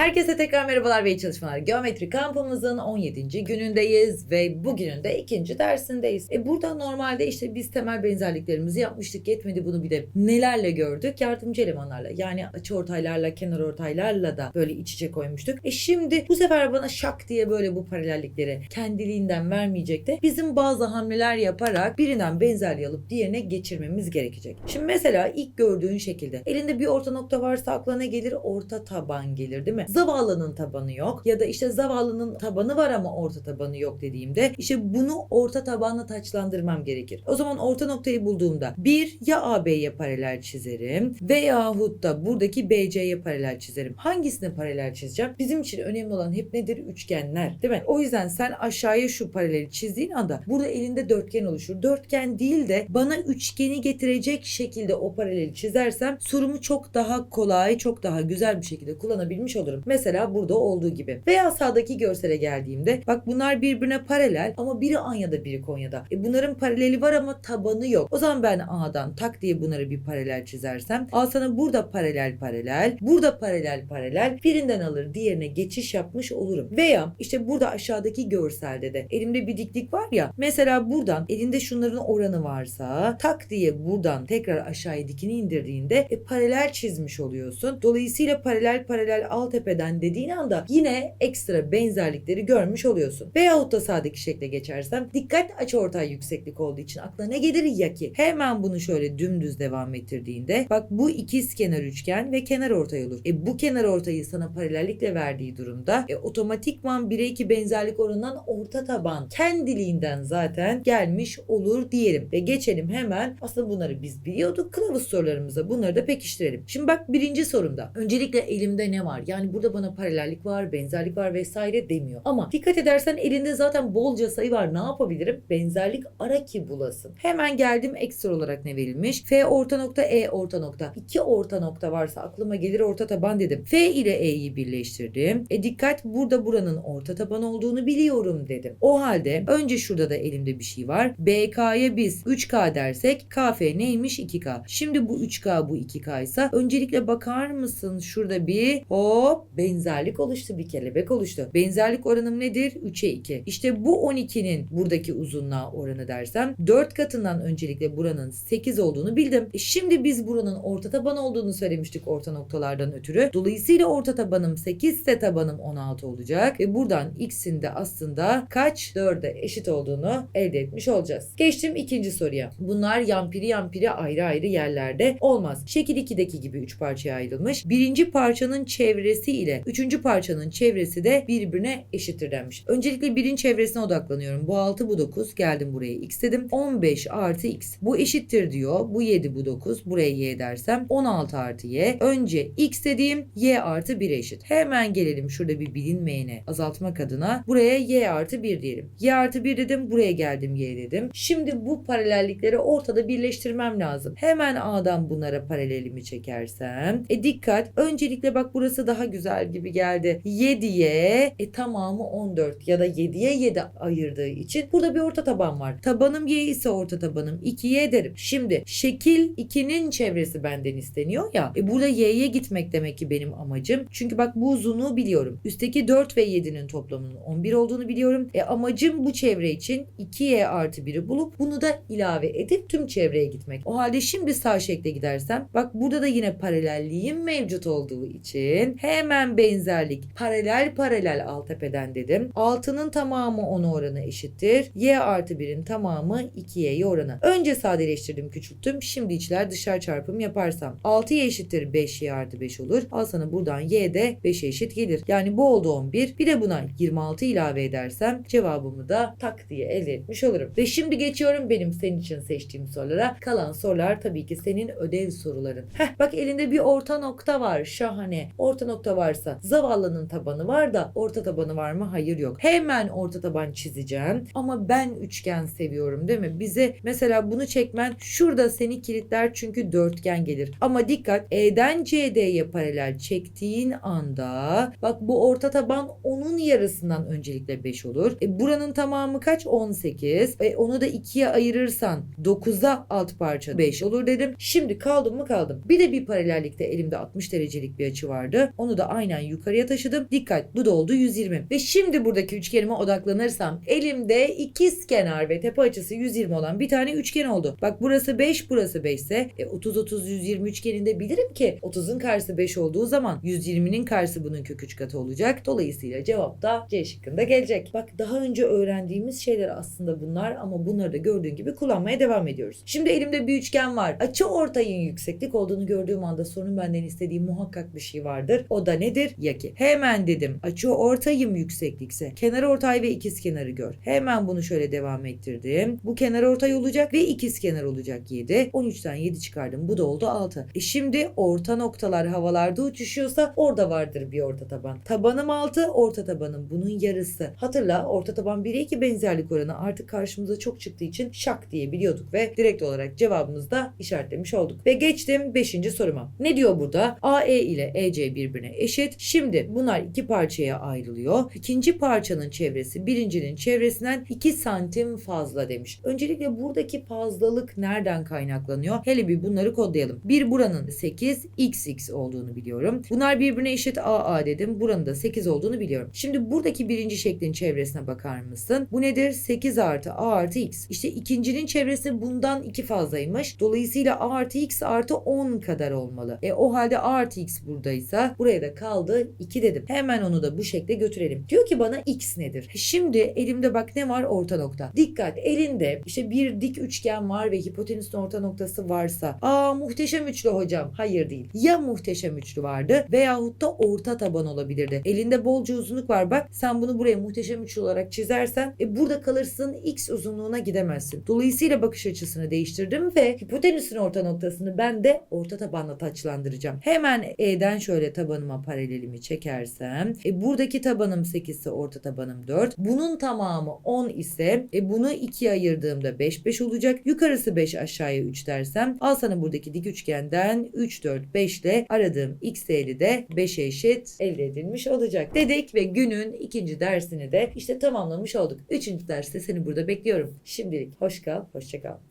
Herkese tekrar merhabalar ve iyi çalışmalar. Geometri kampımızın 17. günündeyiz ve bugünün de ikinci dersindeyiz. E burada normalde işte biz temel benzerliklerimizi yapmıştık. Yetmedi bunu bir de nelerle gördük? Yardımcı elemanlarla yani açı ortaylarla, kenar ortaylarla da böyle iç içe koymuştuk. E şimdi bu sefer bana şak diye böyle bu paralellikleri kendiliğinden vermeyecek de bizim bazı hamleler yaparak birinden benzerliği alıp diğerine geçirmemiz gerekecek. Şimdi mesela ilk gördüğün şekilde elinde bir orta nokta varsa aklına gelir? Orta taban gelir değil mi? Zavallının tabanı yok ya da işte zavallının tabanı var ama orta tabanı yok dediğimde işte bunu orta tabanla taçlandırmam gerekir. O zaman orta noktayı bulduğumda bir ya AB'ye paralel çizerim veyahut da buradaki BC'ye paralel çizerim. Hangisine paralel çizeceğim? Bizim için önemli olan hep nedir? Üçgenler değil mi? O yüzden sen aşağıya şu paraleli çizdiğin anda burada elinde dörtgen oluşur. Dörtgen değil de bana üçgeni getirecek şekilde o paraleli çizersem sorumu çok daha kolay, çok daha güzel bir şekilde kullanabilmiş olurum. Mesela burada olduğu gibi. Veya sağdaki görsele geldiğimde bak bunlar birbirine paralel ama biri Anya'da biri Konya'da. E bunların paraleli var ama tabanı yok. O zaman ben A'dan tak diye bunları bir paralel çizersem al sana burada paralel paralel, burada paralel paralel birinden alır diğerine geçiş yapmış olurum. Veya işte burada aşağıdaki görselde de elimde bir diklik var ya mesela buradan elinde şunların oranı varsa tak diye buradan tekrar aşağıya dikini indirdiğinde e, paralel çizmiş oluyorsun. Dolayısıyla paralel paralel alt tepeden dediğin anda yine ekstra benzerlikleri görmüş oluyorsun. Veyahut da sağdaki şekle geçersem dikkat açıortay yükseklik olduğu için aklına ne gelir ya ki hemen bunu şöyle dümdüz devam ettirdiğinde bak bu ikiz kenar üçgen ve kenar ortay olur. E bu kenar ortayı sana paralellikle verdiği durumda e, otomatikman 1'e 2 benzerlik oranından orta taban kendiliğinden zaten gelmiş olur diyelim. Ve geçelim hemen aslında bunları biz biliyorduk kılavuz sorularımıza bunları da pekiştirelim. Şimdi bak birinci sorumda öncelikle elimde ne var? Yani burada bana paralellik var, benzerlik var vesaire demiyor. Ama dikkat edersen elinde zaten bolca sayı var. Ne yapabilirim? Benzerlik ara ki bulasın. Hemen geldim ekstra olarak ne verilmiş? F orta nokta E orta nokta. İki orta nokta varsa aklıma gelir orta taban dedim. F ile E'yi birleştirdim. E dikkat burada buranın orta taban olduğunu biliyorum dedim. O halde önce şurada da elimde bir şey var. BK'ya biz 3K dersek KF neymiş 2K. Şimdi bu 3K bu 2K ise öncelikle bakar mısın şurada bir hop benzerlik oluştu bir kelebek oluştu. Benzerlik oranım nedir? 3'e 2. İşte bu 12'nin buradaki uzunluğa oranı dersem 4 katından öncelikle buranın 8 olduğunu bildim. E şimdi biz buranın orta taban olduğunu söylemiştik orta noktalardan ötürü. Dolayısıyla orta tabanım 8 ise tabanım 16 olacak. Ve buradan x'in de aslında kaç 4'e eşit olduğunu elde etmiş olacağız. Geçtim ikinci soruya. Bunlar yampiri yampiri ayrı ayrı yerlerde olmaz. Şekil 2'deki gibi 3 parçaya ayrılmış. Birinci parçanın çevresi ile üçüncü parçanın çevresi de birbirine eşittir denmiş. Öncelikle birin çevresine odaklanıyorum. Bu 6 bu 9. Geldim buraya x dedim. 15 artı x. Bu eşittir diyor. Bu 7 bu 9. Buraya y dersem 16 artı y. Önce x dediğim y artı 1'e eşit. Hemen gelelim şurada bir bilinmeyene azaltmak adına. Buraya y artı 1 diyelim. y artı 1 dedim. Buraya geldim y dedim. Şimdi bu paralellikleri ortada birleştirmem lazım. Hemen a'dan bunlara paralelimi çekersem. E dikkat. Öncelikle bak burası daha güzel gibi geldi. 7'ye e tamamı 14 ya da 7'ye 7 ayırdığı için burada bir orta taban var. Tabanım y ise orta tabanım 2'ye derim. Şimdi şekil 2'nin çevresi benden isteniyor ya. E burada y'ye gitmek demek ki benim amacım. Çünkü bak bu uzunluğu biliyorum. Üstteki 4 ve 7'nin toplamının 11 olduğunu biliyorum. E amacım bu çevre için 2y artı 1'i bulup bunu da ilave edip tüm çevreye gitmek. O halde şimdi sağ şekle gidersem bak burada da yine paralelliğim mevcut olduğu için hemen benzerlik paralel paralel alt tepeden dedim. 6'nın tamamı 10 oranı eşittir. Y artı 1'in tamamı 2y'ye oranı. Önce sadeleştirdim küçülttüm. Şimdi içler dışarı çarpım yaparsam 6y eşittir 5y artı 5 olur. Al sana buradan y de 5'e eşit gelir. Yani bu oldu 11. Bir de buna 26 ilave edersem cevabımı da tak diye elde etmiş olurum. Ve şimdi geçiyorum benim senin için seçtiğim sorulara. Kalan sorular tabii ki senin ödev soruların. Heh bak elinde bir orta nokta var. Şahane. Orta nokta varsa zavallının tabanı var da orta tabanı var mı? Hayır yok. Hemen orta taban çizeceğim. Ama ben üçgen seviyorum değil mi? Bize mesela bunu çekmen şurada seni kilitler çünkü dörtgen gelir. Ama dikkat E'den CD'ye paralel çektiğin anda bak bu orta taban onun yarısından öncelikle 5 olur. E, buranın tamamı kaç? 18. E, onu da 2'ye ayırırsan 9'a alt parça 5 olur dedim. Şimdi kaldım mı kaldım. Bir de bir paralellikte elimde 60 derecelik bir açı vardı. Onu da aynen yukarıya taşıdım. Dikkat bu da oldu 120. Ve şimdi buradaki üçgenime odaklanırsam elimde ikiz kenar ve tepe açısı 120 olan bir tane üçgen oldu. Bak burası 5 burası 5 ise e, 30 30 120 üçgeninde bilirim ki 30'un karşısı 5 olduğu zaman 120'nin karşısı bunun kök 3 katı olacak. Dolayısıyla cevap da C şıkkında gelecek. Bak daha önce öğrendiğimiz şeyler aslında bunlar ama bunları da gördüğün gibi kullanmaya devam ediyoruz. Şimdi elimde bir üçgen var. Açı ortayın yükseklik olduğunu gördüğüm anda sorun benden istediği muhakkak bir şey vardır. O da nedir? Yaki. Hemen dedim açı ortayım yükseklikse kenar ortay ve ikiz kenarı gör. Hemen bunu şöyle devam ettirdim. Bu kenar ortay olacak ve ikiz kenar olacak 7. 13'ten 7 çıkardım. Bu da oldu 6. E şimdi orta noktalar havalarda uçuşuyorsa orada vardır bir orta taban. Tabanım 6, orta tabanım bunun yarısı. Hatırla orta taban 1'e 2 benzerlik oranı artık karşımıza çok çıktığı için şak diye biliyorduk ve direkt olarak cevabımızı da işaretlemiş olduk. Ve geçtim 5. soruma. Ne diyor burada? AE ile EC birbirine eşit. Şimdi bunlar iki parçaya ayrılıyor. İkinci parçanın çevresi birincinin çevresinden 2 santim fazla demiş. Öncelikle buradaki fazlalık nereden kaynaklanıyor? Hele bir bunları kodlayalım. Bir buranın 8 xx olduğunu biliyorum. Bunlar birbirine eşit AA dedim. Buranın da 8 olduğunu biliyorum. Şimdi buradaki birinci şeklin çevresine bakar mısın? Bu nedir? 8 artı A artı x. İşte ikincinin çevresi bundan 2 fazlaymış. Dolayısıyla A artı x artı 10 kadar olmalı. E o halde A artı x buradaysa buraya da kaldı 2 dedim. Hemen onu da bu şekle götürelim. Diyor ki bana x nedir? Şimdi elimde bak ne var? Orta nokta. Dikkat elinde işte bir dik üçgen var ve hipotenüsün orta noktası varsa. Aa muhteşem üçlü hocam. Hayır değil. Ya muhteşem üçlü vardı veyahut da orta taban olabilirdi. Elinde bolca uzunluk var bak. Sen bunu buraya muhteşem üçlü olarak çizersen e, burada kalırsın x uzunluğuna gidemezsin. Dolayısıyla bakış açısını değiştirdim ve hipotenüsün orta noktasını ben de orta tabanla taçlandıracağım. Hemen E'den şöyle tabanıma paralelimi çekersem e, buradaki tabanım 8 ise orta tabanım 4. Bunun tamamı 10 ise e, bunu 2'ye ayırdığımda 5 5 olacak. Yukarısı 5 aşağıya 3 dersem al sana buradaki dik üçgenden 3 4 5 ile aradığım x değeri de 5'e eşit elde edilmiş olacak dedik ve günün ikinci dersini de işte tamamlamış olduk. Üçüncü derste seni burada bekliyorum. Şimdilik hoş kal, hoşça kal.